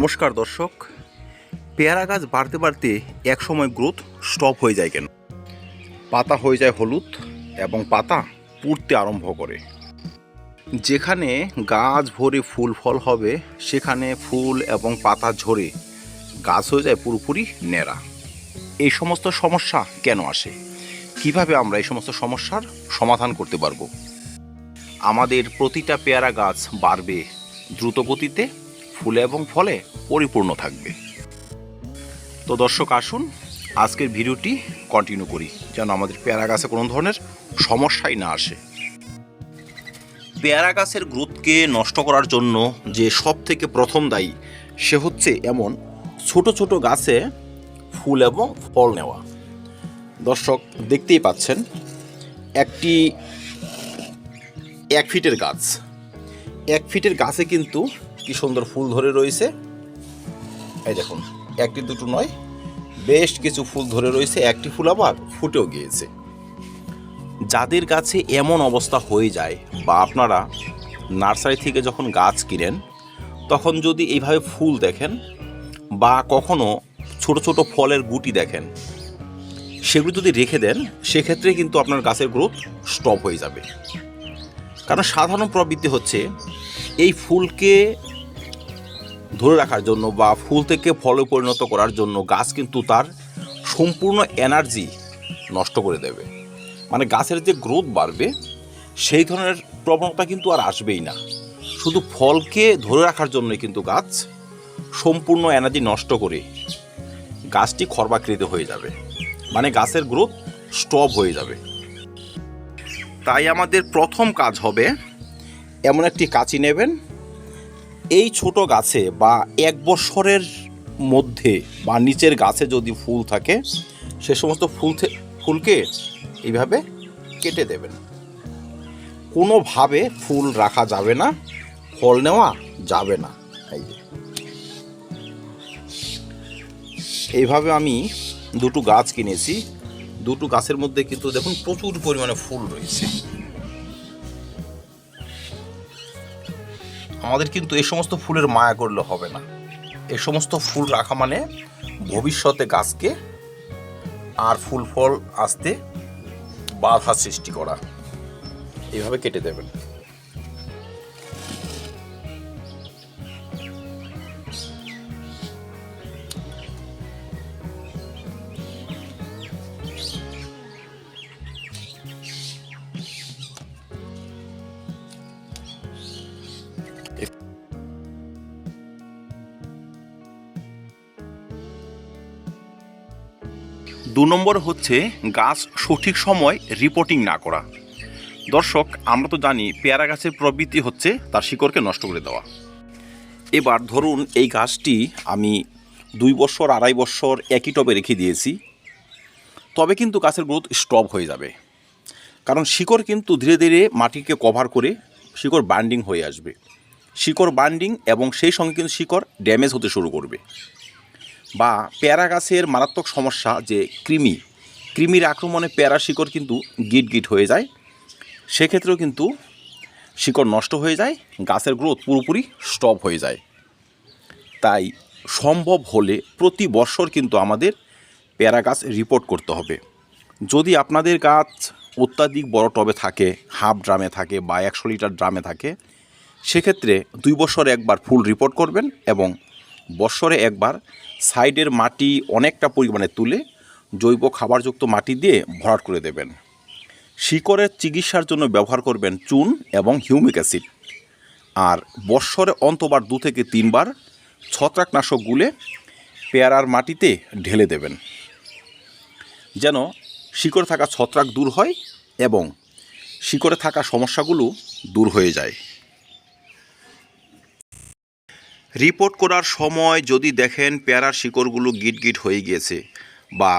নমস্কার দর্শক। পেয়ারা গাছ বাড়তে বাড়তে এক সময় গ্রোথ স্টপ হয়ে যায় কেন? পাতা হয়ে যায় হলুদ এবং পাতা পুড়তে আরম্ভ করে। যেখানে গাছ ভরে ফুল ফল হবে, সেখানে ফুল এবং পাতা ঝরে গাছ হয়ে যায় পুরোপুরি ন্যাড়া। এই সমস্ত সমস্যা কেন আসে? কীভাবে আমরা এই সমস্ত সমস্যার সমাধান করতে পারব? আমাদের প্রতিটা পেয়ারা গাছ বাড়বে দ্রুত গতিতে ফুলে এবং ফলে পরিপূর্ণ থাকবে। তো দর্শক, আসুন আজকের ভিডিওটি কন্টিনিউ করি, যেন আমাদের পেয়ারা গাছে কোনো ধরনের সমস্যাই না আসে। পেয়ারা গাছের গ্রোথকে নষ্ট করার জন্য যে সব থেকে প্রথম দায়ী, সে হচ্ছে এমন ছোট ছোট গাছে ফুল এবং ফল নেওয়া। দর্শক, দেখতেই পাচ্ছেন, একটি এক ফিটের গাছ। এক ফিটের গাছে কিন্তু কি সুন্দর ফুল ধরে রয়েছে। এই দেখুন, একটি দুটো নয়, বেশ কিছু ফুল ধরে রয়েছে, একটি ফুল আবার ফুটেও গিয়েছে। যাদের গাছে এমন অবস্থা হয়ে যায় বা আপনারা নার্সারি থেকে যখন গাছ কিনেন, তখন যদি এইভাবে ফুল দেখেন বা কখনো ছোট ছোট ফলের গুটি দেখেন, সেগুলো যদি রেখে দেন, সেক্ষেত্রে কিন্তু আপনার গাছের গ্রোথ স্টপ হয়ে যাবে। কারণ সাধারণ প্রবৃত্তি হচ্ছে, এই ফুলকে ধরে রাখার জন্য বা ফুল থেকে ফলে পরিণত করার জন্য গাছ কিন্তু তার সম্পূর্ণ এনার্জি নষ্ট করে দেবে। মানে গাছের যে গ্রোথ বাড়বে, সেই ধরনের প্রবণতা কিন্তু আর আসবেই না। শুধু ফলকে ধরে রাখার জন্যই কিন্তু গাছ সম্পূর্ণ এনার্জি নষ্ট করে গাছটি খর্বাকৃত হয়ে যাবে। মানে গাছের গ্রোথ স্টপ হয়ে যাবে। তাই আমাদের প্রথম কাজ হবে এমন একটি কাঁচি নেবেন এই ছোট গাছে বা এক বছরের মধ্যে বা নিচের গাছে যদি ফুল থাকে, সে সমস্ত ফুল ফুলকে এইভাবে কেটে দেবেন। কোনোভাবে ফুল রাখা যাবে না, ফল নেওয়া যাবে না। এই যে। এইভাবে আমি দুটো গাছ কিনেছি। দুটো গাছের মধ্যে কিন্তু দেখুন প্রচুর পরিমাণে ফুল রয়েছে। আমাদের কিন্তু এ সমস্ত ফুলের মায়া করলে হবে না। এ সমস্ত ফুল রাখা মানে ভবিষ্যতে গাছকে আর ফুল ফল আসতে বাধা সৃষ্টি করা। এইভাবে কেটে দেবেন। দু নম্বর হচ্ছে গাছ সঠিক সময় রিপোর্টিং না করা। দর্শক, আমরা তো জানি পেয়ারা গাছের প্রবৃত্তি হচ্ছে তার শিকড়কে নষ্ট করে দেওয়া। এবার ধরুন এই গাছটি আমি দুই বছর, আড়াই বছর একই টবে রেখে দিয়েছি, তবে কিন্তু গাছের গ্রোথ স্টপ হয়ে যাবে। কারণ শিকড় কিন্তু ধীরে ধীরে মাটিকে কভার করে শিকড় বান্ডিং হয়ে আসবে। শিকড় বান্ডিং এবং সেই সঙ্গে কিন্তু শিকড় ড্যামেজ হতে শুরু করবে। বা পেয়ারা গাছের মারাত্মক সমস্যা যে কৃমি, কৃমির আক্রমণে পেয়ারা শিকড় কিন্তু গিট গিট হয়ে যায়। সেক্ষেত্রেও কিন্তু শিকড় নষ্ট হয়ে যায়, গাছের গ্রোথ পুরোপুরি স্টপ হয়ে যায়। তাই সম্ভব হলে প্রতি বছর কিন্তু আমাদের পেয়ারা গাছ রিপোর্ট করতে হবে। যদি আপনাদের গাছ অত্যাধিক বড় টবে থাকে, হাফ ড্রামে থাকে বা একশো লিটার ড্রামে থাকে, সেক্ষেত্রে দুই বছরে একবার ফুল রিপোর্ট করবেন এবং বছরে একবার সাইডের মাটি অনেকটা পরিমাণে তুলে জৈব খাবারযুক্ত মাটি দিয়ে ভরাট করে দেবেন। শিকড়ের চিকিৎসার জন্য ব্যবহার করবেন চুন এবং হিউমিক অ্যাসিড। আর বৎসরে অন্তবার দু থেকে তিনবার ছত্রাকনাশক গুলে পেয়ারার মাটিতে ঢেলে দেবেন। যেন শিকড়ে থাকা ছত্রাক দূর হয় এবং শিকড়ে থাকা সমস্যাগুলো দূর হয়ে যায়। রিপোর্ট করার সময় যদি দেখেন পেয়ারার শিকড়গুলো গিট গিট হয়ে গিয়েছে বা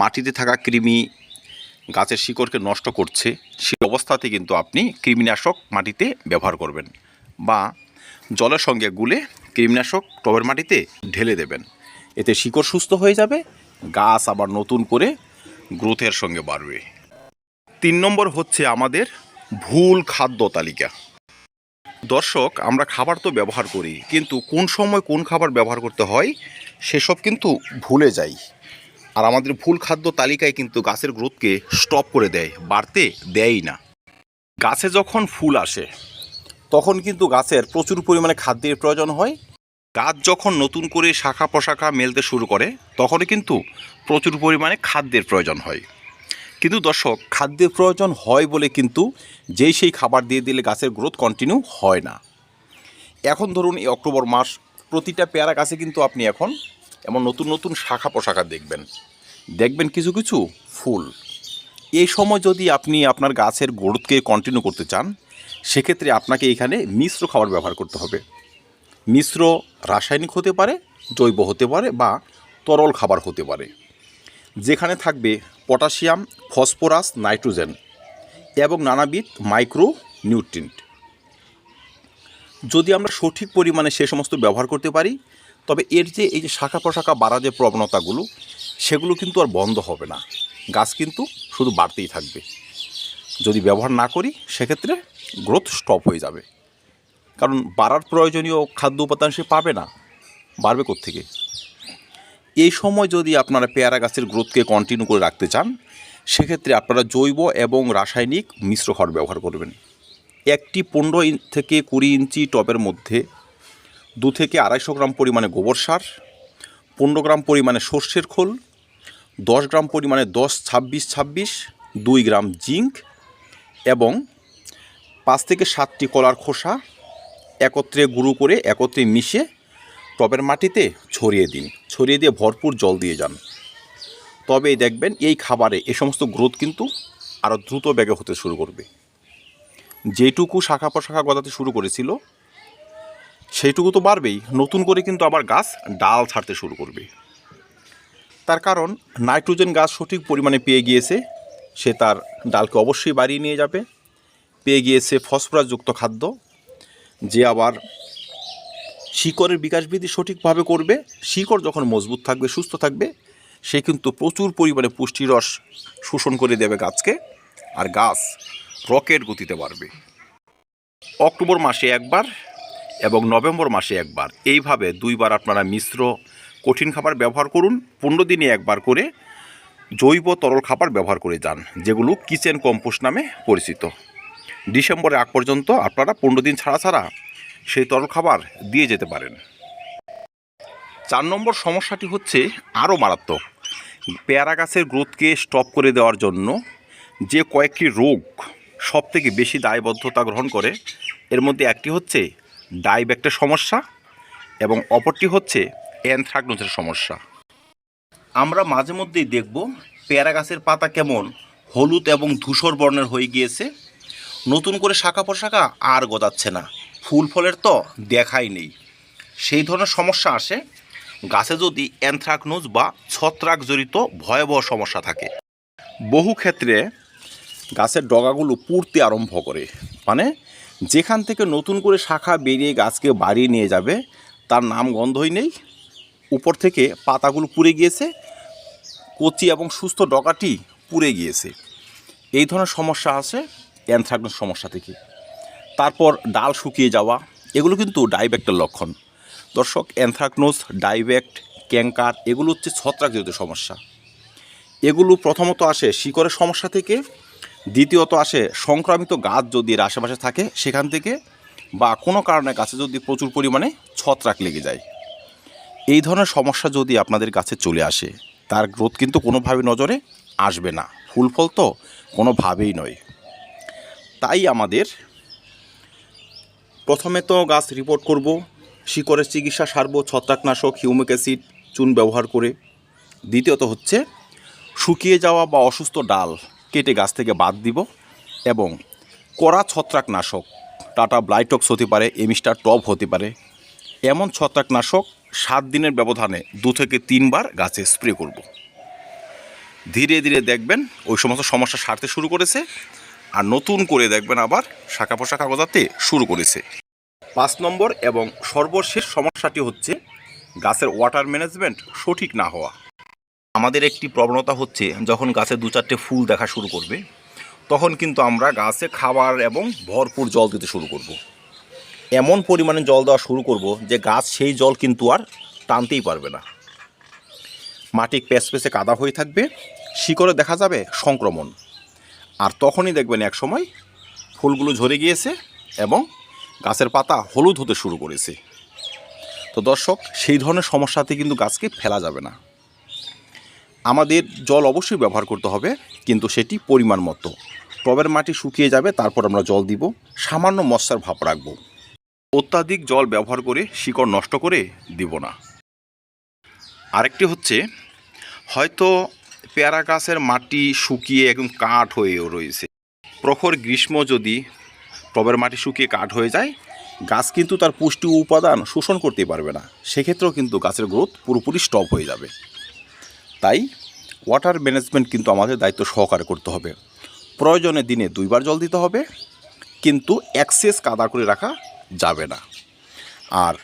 মাটিতে থাকা কৃমি গাছের শিকড়কে নষ্ট করছে, সেই অবস্থাতে কিন্তু আপনি কৃমিনাশক মাটিতে ব্যবহার করবেন বা জলের সঙ্গে গুলে কৃমিনাশক টবের মাটিতে ঢেলে দেবেন। এতে শিকড় সুস্থ হয়ে যাবে, গাছ আবার নতুন করে গ্রোথের সঙ্গে বাড়বে। তিন নম্বর হচ্ছে আমাদের ভুল খাদ্য তালিকা। দর্শক, আমরা খাবার তো ব্যবহার করি, কিন্তু কোন সময় কোন খাবার ব্যবহার করতে হয়, সেসব কিন্তু ভুলে যাই। আর আমাদের ভুল খাদ্য তালিকায় কিন্তু গাছের গ্রোথকে স্টপ করে দেয়, বাড়তে দেয়ই না। গাছে যখন ফুল আসে, তখন কিন্তু গাছের প্রচুর পরিমাণে খাদ্যের প্রয়োজন হয়। গাছ যখন নতুন করে শাখা প্রশাখা মেলতে শুরু করে তখন কিন্তু প্রচুর পরিমাণে খাদ্যের প্রয়োজন হয়। কিন্তু দর্শক, খাদ্যের প্রয়োজন হয় বলে কিন্তু যেই সেই খাবার দিয়ে দিলে গাছের গ্রোথ কন্টিনিউ হয় না। এখন ধরুন এই অক্টোবর মাস, প্রতিটা পেয়ারা গাছে কিন্তু আপনি এখন এমন নতুন নতুন শাখা প্রশাখা দেখবেন। দেখবেন কিছু কিছু ফুল। এই সময় যদি আপনি আপনার গাছের গ্রোথকে কন্টিনিউ করতে চান, সেক্ষেত্রে আপনাকে এখানে মিশ্র খাবার ব্যবহার করতে হবে। মিশ্র রাসায়নিক হতে পারে, জৈব হতে পারে বা তরল খাবার হতে পারে। যেখানে থাকবে পটাশিয়াম, ফসফরাস, নাইট্রোজেন এবং নানাবিধ মাইক্রো নিউট্রিয়েন্ট যদি আমরা সঠিক পরিমাণে সে সমস্ত ব্যবহার করতে পারি, তবে এর যে এই যে শাখা প্রশাখা বাড়া যে প্রবণতাগুলো, সেগুলো কিন্তু আর বন্ধ হবে না। গাছ কিন্তু শুধু বাড়তেই থাকবে। যদি ব্যবহার না করি, সেক্ষেত্রে গ্রোথ স্টপ হয়ে যাবে। কারণ বাড়ার প্রয়োজনীয় খাদ্য উপাদান সে পাবে না। বাড়বে থেকে এই সময় যদি আপনারা পেয়ারা গাছের গ্রোথকে কন্টিনিউ করে রাখতে চান, সেক্ষেত্রে আপনারা জৈব এবং রাসায়নিক মিশ্র খাবার ব্যবহার করবেন। একটি পনেরো ইঞ্চ থেকে কুড়ি ইঞ্চি টবের মধ্যে দু থেকে আড়াইশো গ্রাম পরিমাণে গোবর সার, পনেরো গ্রাম পরিমাণে সর্ষের খোল, দশ গ্রাম পরিমাণে দশ, ছাব্বিশ ছাব্বিশ, দুই গ্রাম জিঙ্ক এবং পাঁচ থেকে সাতটি কলার খোসা একত্রে গুঁড়ো করে একত্রে মিশে টবের মাটিতে ছড়িয়ে দিন, ছড়িয়ে দিয়ে ভরপুর জল দিয়ে যান। তবেই দেখবেন এই খাবারে এ সমস্ত গ্রোথ কিন্তু আরও দ্রুত বেগে হতে শুরু করবে। যেটুকু শাখা প্রশাখা গজাতে শুরু করেছিল, সেইটুকু তো বাড়বেই, নতুন করে কিন্তু আবার গাছ ডাল ছাড়তে শুরু করবে। তার কারণ, নাইট্রোজেন গাছ সঠিক পরিমাণে পেয়ে গিয়েছে, সে তার ডালকে অবশ্যই বাড়িয়ে নিয়ে যাবে। পেয়ে গিয়েছে ফসফরাসযুক্ত খাদ্য, যে আবার শিকড়ের বিকাশ বৃদ্ধি সঠিকভাবে করবে, শিকড় যখন মজবুত থাকবে, সুস্থ থাকবে, সে কিন্তু প্রচুর পরিমাণে পুষ্টিরস শোষণ করে দেবে গাছকে আর গাছ রকেট গতিতে বাড়বে। অক্টোবর মাসে একবার এবং নভেম্বর মাসে একবার। এইভাবে দুইবার আপনারা মিশ্র কঠিন খাবার ব্যবহার করুন, পনেরো দিনে একবার করে জৈব তরল খাবার ব্যবহার করে যান, যেগুলো কিচেন কম্পোস্ট নামে পরিচিত। ডিসেম্বরে আগ পর্যন্ত আপনারা পনেরো দিন ছাড়া ছাড়া সেই তরল খাবার দিয়ে যেতে পারেন। চার নম্বর সমস্যাটি হচ্ছে আরও মারাত্মক। পেয়ারা গাছের গ্রোথকে স্টপ করে দেওয়ার জন্য যে কয়েকটি রোগ সব থেকে বেশি দায়বদ্ধতা গ্রহণ করে, এর মধ্যে একটি হচ্ছে ডাইব্যাক্টের সমস্যা এবং অপরটি হচ্ছে অ্যানথ্রাকনোজের সমস্যা। আমরা মাঝে মধ্যেই দেখব পেয়ারা গাছের পাতা কেমন, হলুদ এবং ধূসর বর্ণের হয়ে গিয়েছে। নতুন করে শাখা প্রশাখা আর গজাচ্ছে না। ফুল ফলের তো দেখাই নেই। সেই ধরনের সমস্যা আসে, গাছে যদি অ্যানথ্রাকনোজ বা ছত্রাক জড়িত ভয়াবহ সমস্যা থাকে। বহু ক্ষেত্রে গাছের ডগাগুলো পুড়তে আরম্ভ করে। মানে যেখান থেকে নতুন করে শাখা বেরিয়ে গাছকে বাড়িয়ে নিয়ে যাবে, তার নাম গন্ধই নেই। উপর থেকে পাতাগুলো পুড়ে গিয়েছে, কচি এবং সুস্থ ডগাটি পুড়ে গিয়েছে। এই ধরনের সমস্যা আছে অ্যানথ্রাকনোজ সমস্যা থেকে। তারপর ডাল শুকিয়ে যাওয়া, এগুলো কিন্তু ডাইব্যাক্টের লক্ষণ। দর্শক অ্যানথ্রাকনোজ ডাইব্যাক্ট ক্যাঙ্কার এগুলো হচ্ছে ছত্রাকজনিত সমস্যা। এগুলো প্রথমত আসে শিকড়ের সমস্যা থেকে, দ্বিতীয়ত আসে সংক্রামিত গাছ যদি এর আশেপাশে থাকে সেখান থেকে, বা কোনো কারণে গাছে যদি প্রচুর পরিমাণে ছত্রাক লেগে যায়। এই ধরনের সমস্যা যদি আপনাদের কাছে চলে আসে, তার গ্রোথ কিন্তু কোনোভাবে নজরে আসবে না। ফুল ফল তো কোনোভাবেই নয়। তাই আমাদের প্রথমে তো গাছ রিপোর্ট করব, শিকড়ের চিকিৎসা সারব, ছত্রাকনাশক হিউমিক অ্যাসিড চুন ব্যবহার করে দ্বিতীয়ত হচ্ছে, শুকিয়ে যাওয়া বা অসুস্থ ডাল কেটে গাছ থেকে বাদ দিব এবং কড়া ছত্রাকনাশক, টাটা ব্লাইটক্স হতে পারে এমিস্টার টপ হতে পারে, এমন ছত্রাকনাশক সাত দিনের ব্যবধানে দু থেকে তিনবার গাছে স্প্রে করব। ধীরে ধীরে দেখবেন ওই সমস্ত সমস্যা সারতে শুরু করেছে আর নতুন করে দেখবেন আবার শাখা পোশাখা গজাতে শুরু করেছে। পাঁচ নম্বর এবং সর্বশেষ সমস্যাটি হচ্ছে গাছের ওয়াটার ম্যানেজমেন্ট সঠিক না হওয়া। আমাদের একটি প্রবণতা হচ্ছে যখন গাছে দু চারটে ফুল দেখা শুরু করবে, তখন কিন্তু আমরা গাছে খাবার এবং ভরপুর জল দিতে শুরু করব। এমন পরিমাণে জল দেওয়া শুরু করব যে গাছ সেই জল কিন্তু আর টানতেই পারবে না। মাটি পেসে কাদা হয়ে থাকবে, শিকড়ে দেখা যাবে সংক্রমণ। আর তখনই দেখবেন এক সময় ফুলগুলো ঝরে গিয়েছে এবং গাছের পাতা হলুদ হতে শুরু করেছে। তো দর্শক, সেই ধরনের সমস্যাতে কিন্তু গাছকে ফেলা যাবে না। আমাদের জল অবশ্যই ব্যবহার করতে হবে, কিন্তু সেটি পরিমাণ মতো। টবের মাটি শুকিয়ে যাবে, তারপর আমরা জল দিব, সামান্য মশার ভাব রাখব। অত্যাধিক জল ব্যবহার করে শিকড় নষ্ট করে দিব না। আরেকটি হচ্ছে, হয়তো পেয়ারা গাছের মাটি শুকিয়ে একদম কাঠ হয়েও রয়েছে। প্রখর গ্রীষ্ম যদি টবের মাটি শুকিয়ে কাঠ হয়ে যায়, গাছ কিন্তু তার পুষ্টি উপাদান শোষণ করতে পারবে না। সেক্ষেত্রেও কিন্তু গাছের গ্রোথ পুরোপুরি স্টপ হয়ে যাবে। তাই ওয়াটার ম্যানেজমেন্ট কিন্তু আমাদের দায়িত্ব সহকারে করতে হবে। প্রয়োজনে দিনে দুইবার জল দিতে হবে, কিন্তু অ্যাক্সেস কাদা করে রাখা যাবে না। আর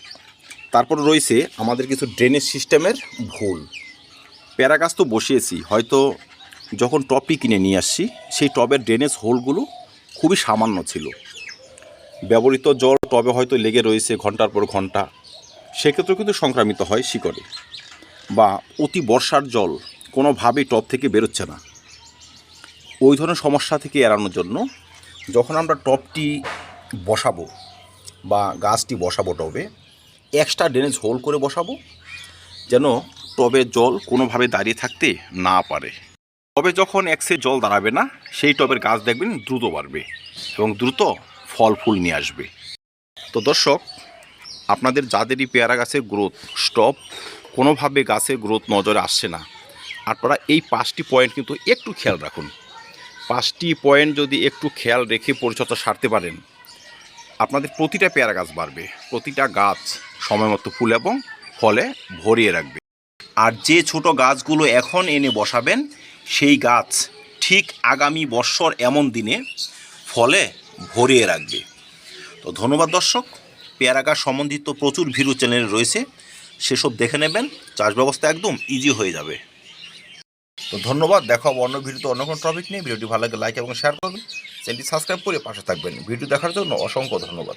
তারপর রয়েছে আমাদের কিছু ড্রেনেজ সিস্টেমের ভুল। প্যারা গাছ তো বসিয়েছি, হয়তো যখন টপটি কিনে নিয়ে আসছি, সেই টবের ড্রেনেজ হোলগুলো খুবই সামান্য ছিল। ব্যবহৃত জল টবে হয়তো লেগে রয়েছে ঘণ্টার পর ঘণ্টা, সেক্ষেত্রেও কিন্তু সংক্রামিত হয় শিকড়ে। বা অতি বর্ষার জল কোনোভাবেই টব থেকে বেরোচ্ছে না। ওই ধরনের সমস্যা থেকে এড়ানোর জন্য যখন আমরা টবটি বসাবো বা গাছটি বসাবো টবে এক্সট্রা ড্রেনেজ হোল করে বসাবো, যেন টবের জল কোনোভাবে দাঁড়িয়ে থাকতে না পারে। তবে যখন একসে জল দাঁড়াবে না, সেই টবের গাছ দেখবেন দ্রুত বাড়বে এবং দ্রুত ফল ফুল নিয়ে আসবে। তো দর্শক, আপনাদের যাদেরই পেয়ারা গাছের গ্রোথ স্টপ কোনোভাবে গাছের গ্রোথ নজরে আসছে না। আপনারা এই পাঁচটি পয়েন্ট কিন্তু একটু খেয়াল রাখুন। পাঁচটি পয়েন্ট যদি একটু খেয়াল রেখে পরিচর্যা সারতে পারেন, আপনাদের প্রতিটা পেয়ারা গাছ বাড়বে। প্রতিটা গাছ সময় মতো ফুল এবং ফলে ভরিয়ে রাখবে। আর যে ছোট গাছগুলো এখন এনে বসাবেন, সেই গাছ ঠিক আগামী বৎসর এমন দিনে ফলে ভরিয়ে রাখবে। তো ধন্যবাদ দর্শক, পেয়ারা গাছ সম্বন্ধিত প্রচুর ভিডিও চ্যানেল রয়েছে, সেসব দেখে নেবেন, চাষ ব্যবস্থা একদম ইজি হয়ে যাবে। তো ধন্যবাদ, দেখো অন্য ভিডিওতে অন্য কোনো টপিক নিয়ে। ভিডিওটি ভালো লাগে লাইক এবং শেয়ার করবেন। চ্যানেলটি সাবস্ক্রাইব করে পাশে থাকবেন। ভিডিও দেখার জন্য অসংখ্য ধন্যবাদ।